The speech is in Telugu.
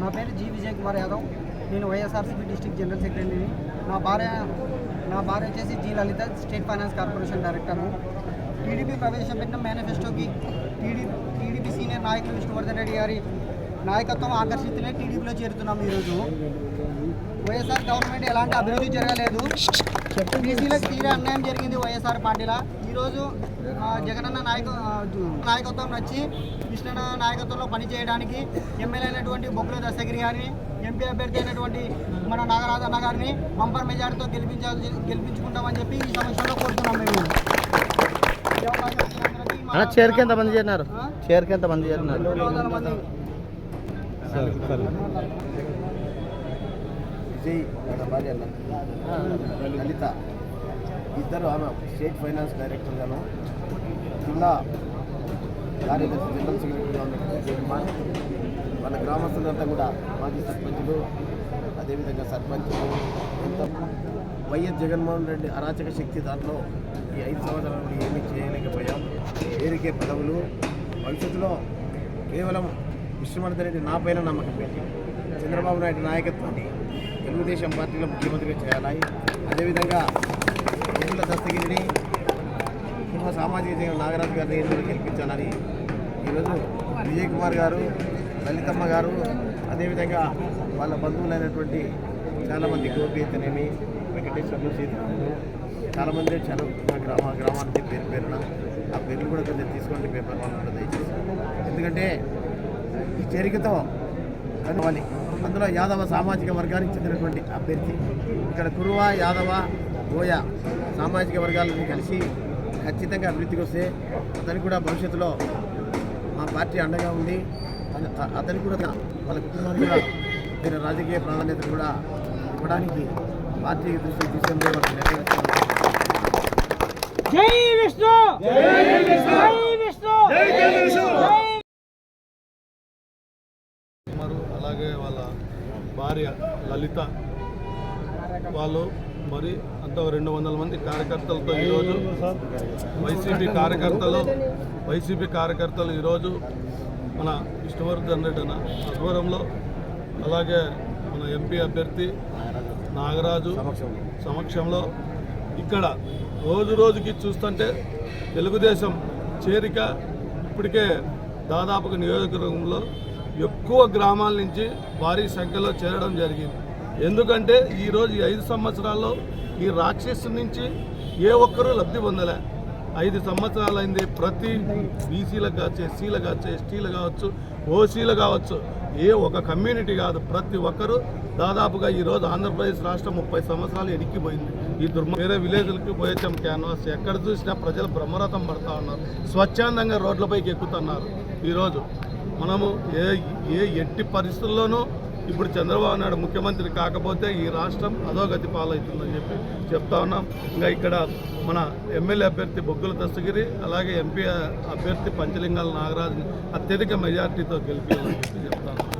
నా పేరు జీ విజయ్ కుమార్ యాదవ్. నేను వైఎస్ఆర్సీపీ డిస్ట్రిక్ట్ జనరల్ సెక్రటరీని. నా భార్య నా భార్య వచ్చేసి G Lalitha state finance corporation director. TDP ప్రవేశపెట్టిన మేనిఫెస్టోకి టీడీ టీడీపీ సీనియర్ నాయకులు విష్ణువర్ధన్ రెడ్డి గారి నాయకత్వం ఆకర్షితులే టీడీపీలో చేరుతున్నాం ఈరోజు. వైఎస్ఆర్ గవర్నమెంట్ ఎలాంటి అభివృద్ధి జరగలేదు. బీసీలకు తీరే అన్యాయం జరిగింది వైఎస్ఆర్ పార్టీలో. ఈరోజు జగనన్న నాయక నాయకత్వం నచ్చి కృష్ణన్న నాయకత్వంలో పనిచేయడానికి ఎమ్మెల్యే అయినటువంటి బొగ్గుల దశగిరి గారిని ఎంపీ అభ్యర్థి అయినటువంటి మన నాగరాజన్న గారిని బంపర్ మెజార్టీతో గెలిపించాల్సి గెలిపించుకుంటామని చెప్పి ఈ సమస్యలో కోరుతున్నాం మేము. ఈ అవకాశం ఇచ్చినందుకు మా- అన్న చైర్కి ఎంత మంది చేరినారు? ఆ? చైర్కి ఎంత మంది చేరినారు? విజయ్ మన భార్య లలిత. ఇద్దరు ఆమె స్టేట్ ఫైనాన్స్ డైరెక్టర్ గాను. జిల్లా కార్యదర్శి జనరల్ సెక్రటరీగా ఉన్నటువంటి విజయ్ కుమార్ మన గ్రామస్తులంతా కూడా మాజీ సర్పంచులు అదేవిధంగా సర్పంచులు ఎంత వైఎస్ జగన్మోహన్ రెడ్డి అరాచక శక్తి దాంట్లో ఈ ఐదు సంవత్సరాలు ఏమీ చేయలేకపోయాం. పేరుకే పదవులు. భవిష్యత్తులో కేవలం విష్ణువర్ధన్ రెడ్డి నా పైన నమ్మకం పెట్టి చంద్రబాబు నాయుడు నాయకత్వాన్ని తెలుగుదేశం పార్టీలో ముఖ్యమంత్రిగా చేయాలి. అదేవిధంగా ఎన్నుల దస్తగిరిని సింహ సామాజిక జీవన నాగరాజు గారిని ఎన్నికలు గెలిపించాలని ఈరోజు విజయ్ కుమార్ గారు లలితమ్మ గారు అదేవిధంగా వాళ్ళ బంధువులైనటువంటి చాలామంది గోపి అయితేనేమి వెంకటేశ్వర్లు సీతారాములు చాలామంది వచ్చారు మా గ్రామ గ్రామానికి పేరు పేరున. ఆ పేర్లు కూడా కొంచెం తీసుకోండి పేపర్ వాళ్ళు కూడా దయచేసి. ఎందుకంటే ఈ చేరికతో కనువాలి అందులో యాదవ సామాజిక వర్గానికి చెందినటువంటి అభ్యర్థి ఇక్కడ కురువ యాదవ గోయ సామాజిక వర్గాలని కలిసి ఖచ్చితంగా అభివృద్ధికి వస్తే అతనికి కూడా భవిష్యత్తులో మా పార్టీ అండగా ఉంది అత- అతనికి కూడా వాళ్ళ కుటుంబానికి కూడా దీని రాజకీయ ప్రాధాన్యత కూడా ఇవ్వడానికి పార్టీ జై విష్ణు! జై విష్ణు! జై విష్ణు! అలాగే వాళ్ళ భార్య లలిత. వాళ్ళు మరి అంత రెండు వందల మంది కార్యకర్తలతో ఈరోజు వైసీపీ కార్యకర్తలు వైసీపీ కార్యకర్తలు ఈరోజు మన విష్ణువర్ధన్ రెడ్డి అన్న ఆధ్వర్యంలో అలాగే మన ఎంపీ అభ్యర్థి నాగరాజు సమక్షంలో ఇక్కడ రోజు రోజుకి చూస్తుంటే తెలుగుదేశం చేరిక ఇప్పటికే దాదాపుగా నియోజకవర్గంలో ఎక్కువ గ్రామాల నుంచి భారీ సంఖ్యలో చేరడం జరిగింది. ఎందుకంటే ఈరోజు ఈ ఐదు సంవత్సరాల్లో ఈ రాక్షసు నుంచి ఏ ఒక్కరూ లబ్ధి పొందలే. ఐదు సంవత్సరాలైంది ప్రతి బీసీలకు కావచ్చు ఎస్సీలకు కావచ్చు ఎస్టీలు కావచ్చు ఓసీలు కావచ్చు ఏ ఒక కమ్యూనిటీ కాదు. ప్రతి ఒక్కరూ దాదాపుగా ఈరోజు ఆంధ్రప్రదేశ్ రాష్ట్రం ముప్పై సంవత్సరాలు ఎనిక్కిపోయింది ఈ దుర్మ వేరే విలేజ్లకి పోయొచ్చాం క్యాన్వాస్. ఎక్కడ చూసినా ప్రజలు బ్రహ్మరథం పడతా ఉన్నారు. స్వచ్ఛందంగా రోడ్లపైకి ఎక్కుతున్నారు. ఈరోజు మనము ఏ ఏ ఎట్టి పరిస్థితుల్లోనూ ఇప్పుడు చంద్రబాబు నాయుడు ముఖ్యమంత్రి కాకపోతే ఈ రాష్ట్రం అధోగతి పాలవుతుందని చెప్పి చెప్తా ఉన్నాం. ఇంకా ఇక్కడ మన ఎమ్మెల్యే అభ్యర్థి బొగ్గుల దస్తగిరి అలాగే ఎంపీ అభ్యర్థి పంచలింగాల నాగరాజుని అత్యధిక మెజార్టీతో గెలిపి చెప్తా ఉన్నాం.